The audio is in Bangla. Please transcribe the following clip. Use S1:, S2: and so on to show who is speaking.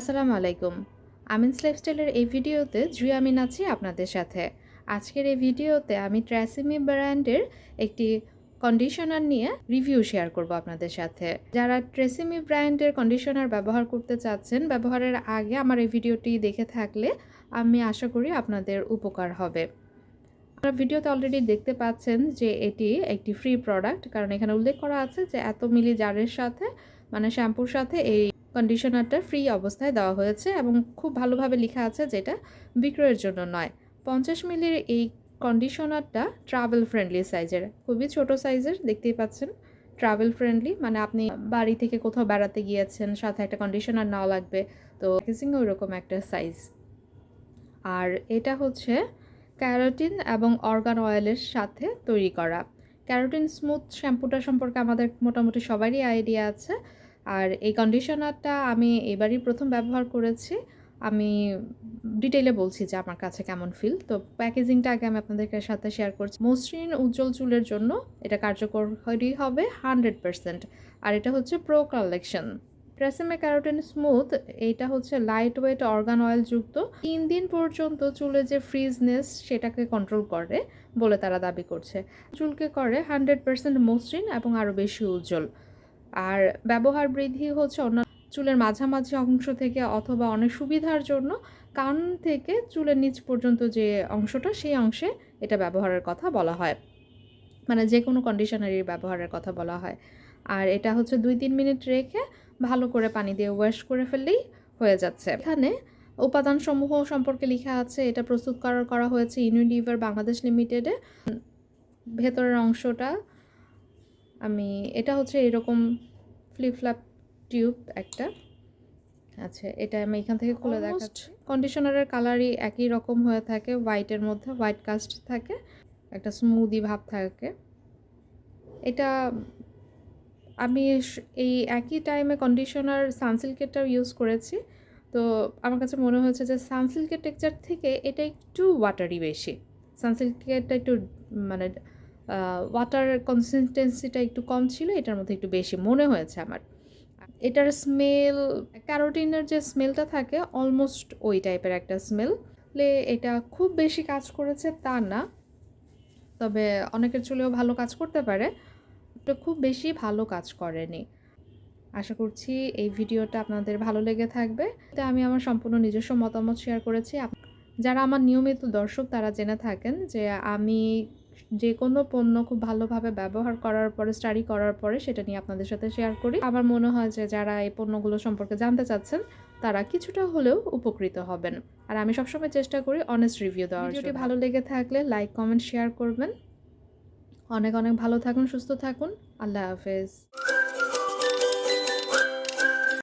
S1: আসসালামু আলাইকুম। আমিনস লাইফস্টাইলের এই ভিডিওতে জুই আমিন আছি আপনাদের সাথে। আজকের এই ভিডিওতে আমি ট্র্যাসিমি ব্র্যান্ডের একটি কন্ডিশনার নিয়ে রিভিউ শেয়ার করব আপনাদের সাথে। যারা ট্রেসিমি ব্র্যান্ডের কন্ডিশনার ব্যবহার করতে চাচ্ছেন, ব্যবহারের আগে আমার এই ভিডিওটি দেখে থাকলে আমি আশা করি আপনাদের উপকার হবে। আপনারা ভিডিওতে অলরেডি দেখতে পাচ্ছেন যে এটি একটি ফ্রি প্রোডাক্ট কারণ এখানে উল্লেখ করা আছে যে এত মিলি জারের সাথে মানে শ্যাম্পুর সাথে এই কন্ডিশনারটা ফ্রি অবস্থায় দেওয়া হয়েছে এবং খুব ভালোভাবে লেখা আছে যেটা বিক্রয়ের জন্য নয়। পঞ্চাশ মিলির এই কন্ডিশনারটা ট্রাভেল ফ্রেন্ডলি সাইজের খুবই ছোট সাইজের দেখতেই পাচ্ছেন। ট্রাভেল ফ্রেন্ডলি মানে আপনি বাড়ি থেকে কোথাও বেড়াতে গিয়েছেন, সাথে একটা কন্ডিশনার নাও লাগবে, তো প্যাকেজিং ওইরকম একটা সাইজ আর এটা হচ্ছে ক্যারোটিন এবং অর্গান অয়েলের সাথে তৈরি করা। ক্যারোটিন স্মুথ শ্যাম্পুটা সম্পর্কে আমাদের মোটামুটি সবারই আইডিয়া আছে। আর এই কন্ডিশনারটা আমি এবারই প্রথম ব্যবহার করেছি। আমি ডিটেলে বলছি যে আমার কাছে কেমন ফিল তো প্যাকেজিংটা আগে আমি আপনাদের সাথে শেয়ার করছি। মসৃণ উজ্জ্বল চুলের জন্য এটা কার্যকরী হবে হান্ড্রেড পারসেন্ট আর এটা হচ্ছে pro collection Tresemme keratin smooth এইটা হচ্ছে লাইট ওয়েট অর্গান অয়েল যুক্ত। তিন দিন পর্যন্ত চুলে যে ফ্রিজনেস সেটাকে কন্ট্রোল করে বলে তারা দাবি করছে। চুলকে করে হান্ড্রেড পার্সেন্ট মসৃণ এবং আরও বেশি উজ্জ্বল। আর ব্যবহার বৃদ্ধি হচ্ছে অন্য চুলের মাঝামাঝি অংশ থেকে অথবা অনেক সুবিধার জন্য কান থেকে চুলের নিচ পর্যন্ত যে অংশটা, সেই অংশে এটা ব্যবহারের কথা বলা হয়। মানে যে কোনো কন্ডিশনারির ব্যবহারের কথা বলা হয়। আর এটা হচ্ছে দুই তিন মিনিট রেখে ভালো করে পানি দিয়ে ওয়াশ করে ফেললেই হয়ে যাচ্ছে। এখানে উপাদানসমূহ সম্পর্কে লেখা আছে, এটা প্রস্তুত করা করা হয়েছে ইউনিলিভার বাংলাদেশ লিমিটেডে ভেতরের অংশটা আমি এটা হচ্ছে এরকম ফ্লিপফ্ল্যাপ টিউব একটা। আচ্ছা এটা আমি এখান থেকে খুলে দেখাচ্ছি। কন্ডিশনারের কালারই একই রকম হয়ে থাকে হোয়াইটের মধ্যে হোয়াইট কাস্ট থাকে একটা স্মুদি ভাব থাকে। এটা আমি এই একই টাইমে কন্ডিশনার সানসিল্কেরটাও ইউজ করেছি। তো আমার কাছে মনে হয়েছে যে সানসিল্কের টেক্সচার থেকে এটা একটু ওয়াটারি বেশি। সানসিল্কেরটা একটু মানে ওয়াটার কনসিস্টেন্সিটা একটু কম ছিল, এটার মধ্যে একটু বেশি, মনে হয়েছে আমার। এটার স্মেল ক্যারোটিনের যে স্মেলটা থাকে অলমোস্ট ওই টাইপের একটা স্মেল এটা খুব বেশি কাজ করেছে তা না। তবে অনেকের চুলেও ভালো কাজ করতে পারে, তো খুব বেশি ভালো কাজ করেনি। আশা করছি এই ভিডিওটা আপনাদের ভালো লেগে থাকবে। তো আমি আমার সম্পূর্ণ নিজস্ব মতামত শেয়ার করেছি। যারা আমার নিয়মিত দর্শক, তারা জেনে থাকেন যে আমি যে কোনো পণ্য খুব ভালোভাবে ব্যবহার করার পরে স্টাডি করার পরে সেটা নিয়ে আপনাদের সাথে শেয়ার করি। আমার মনে হয় যে যারা এই পণ্যগুলো সম্পর্কে জানতে চাচ্ছেন তারা কিছুটা হলেও উপকৃত হবেন। আর আমি সবসময় চেষ্টা করি অনেস্ট রিভিউ দেওয়ার যদি ভালো লেগে থাকলে লাইক কমেন্ট শেয়ার করবেন। অনেক অনেক ভালো থাকুন সুস্থ থাকুন। আল্লাহ হাফেজ।